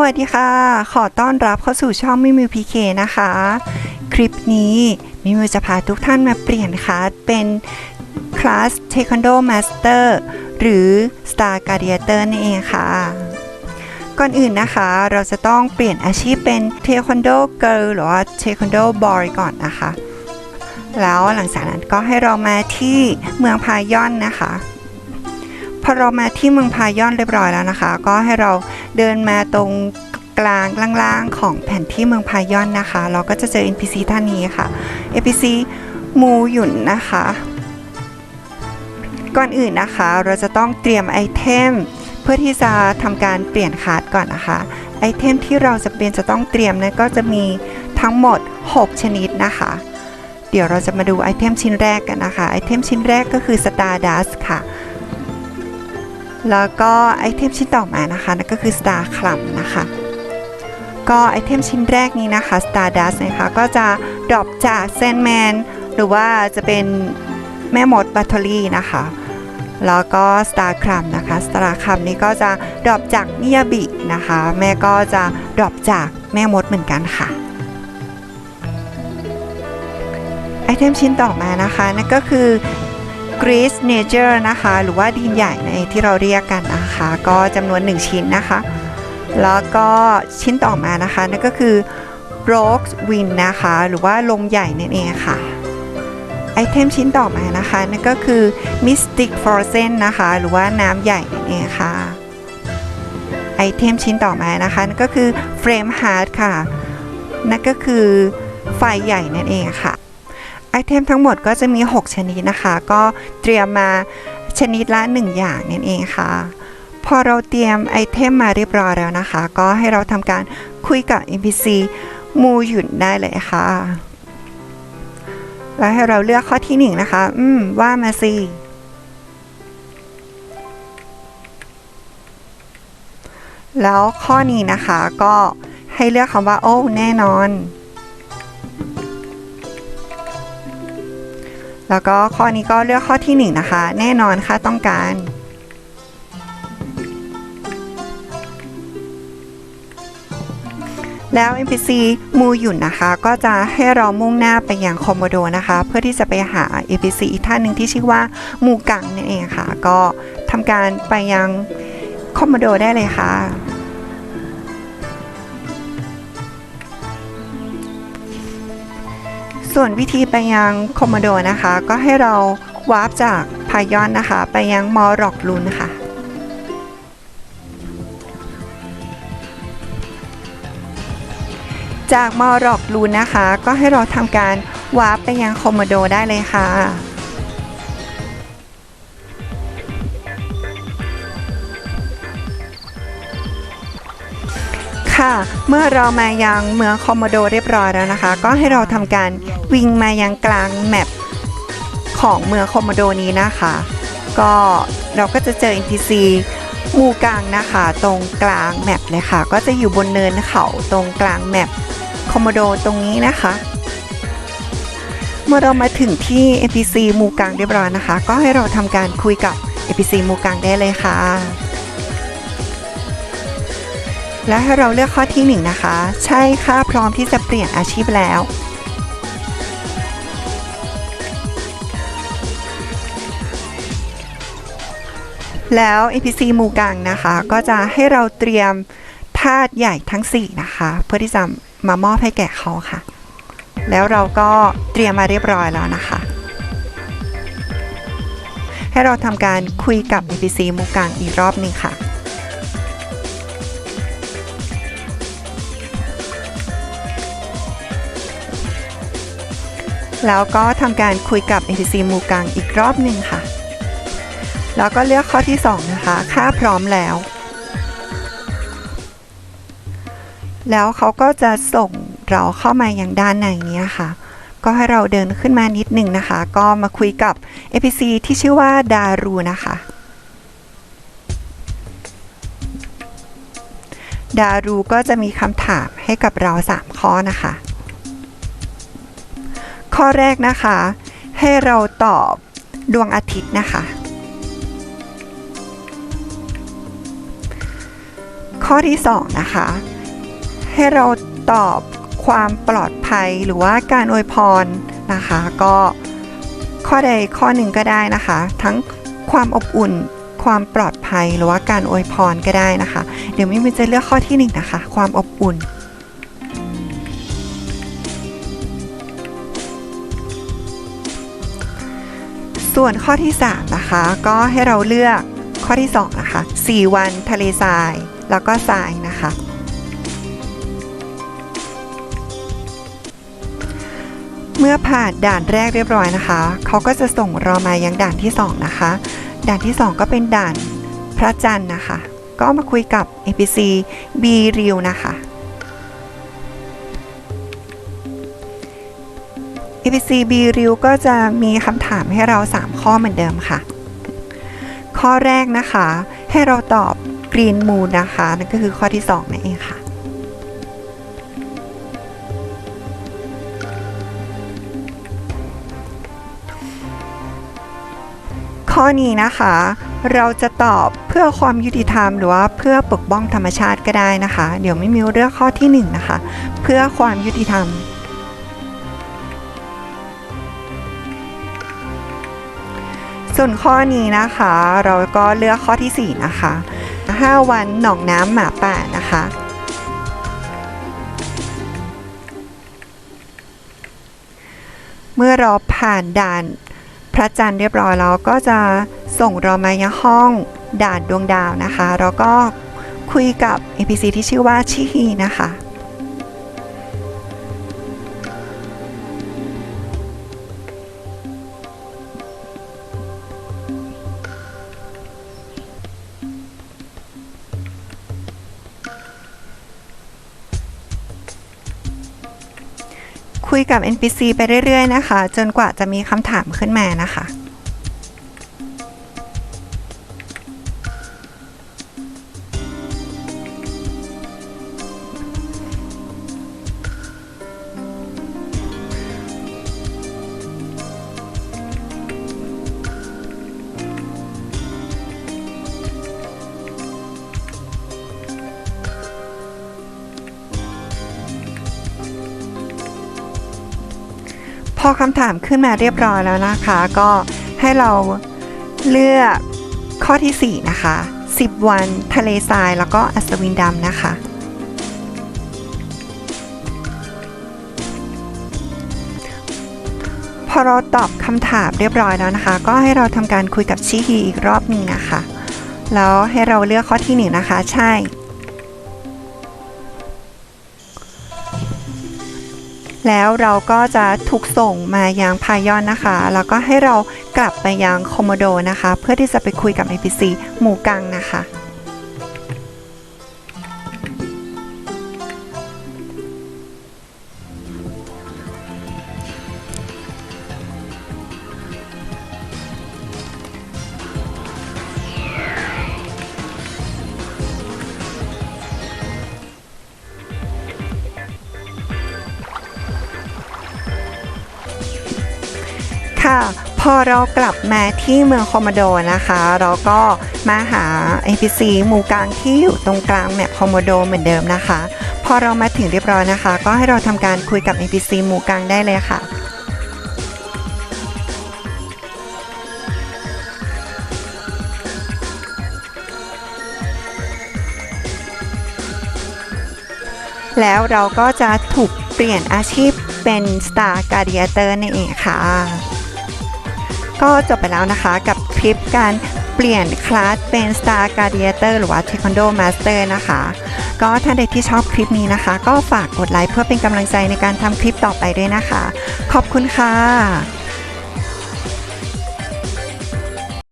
วัสดีค่ะ ขอต้อนรับเข้าสู่ช่องมิมิวพีเคนะคะ คลิปนี้มิมิวจะพาทุกท่านมาเปลี่ยนคลาสเป็นคลาสเทควันโดมาสเตอร์หรือ Star Gladiator นั่นเองค่ะ ก่อนอื่นนะคะเราจะต้องเปลี่ยนอาชีพเป็นเทควันโดเกิร์ลหรือว่าเทควันโดบอยก่อนนะคะ แล้วหลังจากนั้นก็ให้เรามาที่เมืองพายอนนะคะ พอเรามาที่เมืองพายอนเรียบร้อยแล้วนะคะ ก็ให้เรา เดินมาตรงกลางล่างๆของแผนที่เมืองพายอนนะคะ เราก็จะเจอ NPC ท่านนี้ค่ะ NPC มูหยุนนะคะ ก่อนอื่นนะคะเราจะต้องเตรียมไอเทมเพื่อที่จะทำการเปลี่ยนคาร์ดก่อนนะคะไอเทมที่เราจะเป็นจะต้องเตรียมนั้นก็จะมีทั้งหมด 6 ชนิดนะคะ เดี๋ยวเราจะมาดูไอเทมชิ้นแรกกันนะคะ ไอเทมชิ้นแรกก็คือ Stardust ค่ะ แล้วก็ไอเทมชิ้นต่อมานะคะนั่นก็คือ Star c l u m นะคะ ก็ไอเทมชิ้นแรกนี้นะคะ Stardust นะคะก็จะดรอปจาก Sandman หรือว่าจะเป็นแม่มดบัตเทอรี่นะคะ แล้วก็ Star c l u m นะคะ Star c l u m นี้ก็จะดรอปจากมิยาบินะคะ แม่ก็จะดรอปจากแม่มดเหมือนกันค่ะไอเทมชิ้นต่อมานะคะนั่นก็คือ Grease Nature นะคะ หรือว่าดินใหญ่ในที่เราเรียกกันนะคะ ก็จำนวน 1 ชิ้นนะคะ แล้วก็ชิ้นต่อมานะคะนั่นก็คือ Rogue Wind นะคะ หรือว่าลมใหญ่นั่นเองค่ะไอเทมชิ้นต่อมานะคะนั่นก็คือ Mystic Frozen นะคะ หรือว่าน้ำใหญ่นั่นเองค่ะไอเทมชิ้นต่อมานะคะนั่นก็คือ Flame Heart ค่ะนั่นก็คือไฟใหญ่นั่นเองค่ะ ไอเทมทั้งหมดก็จะมี 6 ชนิดนะคะ ก็เตรียมมาชนิดละ 1 อย่างนั่นเองค่ะ พอเราเตรียมไอเทมมาเรียบร้อยแล้วนะคะ ก็ให้เราทำการคุยกับ NPC มูหยุนได้เลยค่ะ แล้วให้เราเลือกข้อที่ 1 นะคะ อืม ว่ามาสิแล้วข้อนี้นะคะก็ให้เลือกคำว่าโอ้แน่นอน แล้วก็ข้อนี้ก็เลือกข้อที่ 1 นะคะ แน่นอนค่ะต้องการ แล้ว NPC มูหยุ่นนะคะ ก็จะให้เรามุ่งหน้าไปยังคอมโมโดนะคะ เพื่อที่จะไปหา NPC อีกท่านหนึ่งที่ชื่อว่ามูกังนั่นเองค่ะ ก็ทำการไปยังคอมโมโดได้เลยค่ะ ส่วนวิธีไปยังคอมโมโดนะคะ ก็ให้เราวาร์ปจากพายอนนะคะ ไปยังมอร็อกลุนค่ะ จากมอร็อกลูนนะคะ ก็ให้เราทำการวาร์ปไปยังคอมโมโดได้เลยค่ะค่ะเมื่อเรามายังเมืองคอมโมโดเรียบร้อยแล้วนะคะ ก็ให้เราทำการ วิ่งมายังกลางแมปของเมืองคอมโมโดนี้นะคะ ก็เราก็จะเจอ NPC หมู่กลางนะคะ ตรงกลางแมปเลยค่ะ ก็จะอยู่บนเนินเขาตรงกลางแมปคอมโมโดตรงนี้นะคะ เมื่อเรามาถึงที่ NPC หมู่กลางเรียบร้อยนะคะ ก็ให้เราทำการคุยกับ NPC หมู่กลางได้เลยค่ะ และให้เราเลือกข้อที่ 1 นะคะ ใช่ค่ะพร้อมที่จะเปลี่ยนอาชีพแล้ว แล้ว NPC หมู่กลางนะคะ ก็จะให้เราเตรียมธาตุใหญ่ทั้ง 4 นะคะ เพื่อที่จะมามอบให้แก่เขาค่ะ แล้วเราก็เตรียมมาเรียบร้อยแล้วนะคะ ให้เราทำการคุยกับ NPC หมู่กลางอีกรอบหนึงค่ะแล้วก็ทำการคุยกับ NPC หมู่กลางอีกรอบหนึ่งค่ะ แล้วก็เลือกข้อที่ 2 นะคะ ค่าพร้อมแล้ว แล้วเขาก็จะส่งเราเข้ามาอย่างด้านในนี้ค่ะ ก็ให้เราเดินขึ้นมานิดหนึ่งนะคะ ก็มาคุยกับ NPC ที่ชื่อว่าดารูนะคะดารูก็จะมีคำถามให้กับเรา 3 ข้อนะคะ ข้อแรกนะคะ ให้เราตอบดวงอาทิตย์นะคะ ข้อที่ 2 นะคะ ให้เราตอบความปลอดภัยหรือว่าการอวยพรนะคะ ก็ข้อใดข้อหนึ่งก็ได้นะคะ ทั้งความอบอุ่นความปลอดภัยหรือว่าการอวยพรก็ได้นะคะ เดี๋ยวมิมิจะเลือกข้อที่หนึ่งนะคะ ความอบอุ่น ส่วนข้อที่ 3 นะคะ ก็ให้เราเลือกข้อที่ 2 นะคะ 4 วันทะเลทราย แล้วก็ทรายนะคะ เมื่อผ่านด่านแรกเรียบร้อยนะคะ เขาก็จะส่งเรามายังด่านที่ 2 นะคะ ด่านที่ 2 ก็เป็นด่านพระจันทร์นะคะ ก็มาคุยกับ APC B r e a l นะคะ APC B r e a l ก็จะมีคำถามให้เรา 3 ข้อเหมือนเดิมค่ะ ข้อแรกนะคะ ให้เราตอบ Green Moon นะคะ นั่นก็คือข้อที่ 2นั่นเองค่ะ ข้อนี้นะคะ เราจะตอบเพื่อความยุติธรรม หรือว่าเพื่อปกป้องธรรมชาติก็ได้นะคะ เดี๋ยวไม่มีเลือกข้อที่ 1 นะคะ เพื่อความยุติธรรมส่วนข้อนี้นะคะ เราก็เลือกข้อที่ 4 นะคะ 5 วันหนองน้ำหมาป่านะคะ เมื่อเราผ่านด่านพระจันทร์เรียบร้อยแล้วก็จะส่งเรามายังห้องด่านดวงดาวนะคะ แล้วก็คุยกับ NPC ที่ชื่อว่าชิฮีนะคะ คุยกับ NPC ไปเรื่อยๆนะคะ จนกว่าจะมีคำถามขึ้นมานะคะ พอคำถามขึ้นมาเรียบร้อยแล้วนะคะ ก็ให้เราเลือกข้อที่ 4 นะคะ 10 วันทะเลทราย แล้วก็อัศวินดำนะคะ พอเราตอบคำถามเรียบร้อยแล้วนะคะ ก็ให้เราทำการคุยกับชิฮีอีกรอบหนึ่งนะคะ แล้วให้เราเลือกข้อที่ 1 นะคะ ใช่ แล้วเราก็จะถูกส่งมายังพายอนนะคะ แล้วก็ให้เรากลับไปยังคอมโมโดนะคะ เพื่อที่จะไปคุยกับ NPC หมู่กังนะคะ ค่ะ พอเรากลับมาที่เมืองคโมโดนะคะ เราก็มาหา NPC หมู่กลางที่อยู่ตรงกลางแมปคโมโดเหมือนเดิมนะคะ พอเรามาถึงเรียบร้อยนะคะ ก็ให้เราทำการคุยกับ NPC หมู่กลางได้เลยค่ะแล้วเราก็จะถูกเปลี่ยนอาชีพเป็น Star Gladiator นั่นเองค่ะ ก็จบไปแล้วนะคะกับคลิปการเปลี่ยนคลาสเป็น Star Gladiator หรือว่า Taekwondo Master นะคะ ก็ท่านใดที่ชอบคลิปนี้นะคะ ก็ฝากกดไลค์เพื่อเป็นกำลังใจในการทำคลิปต่อไปด้วยนะคะ ขอบคุณค่ะ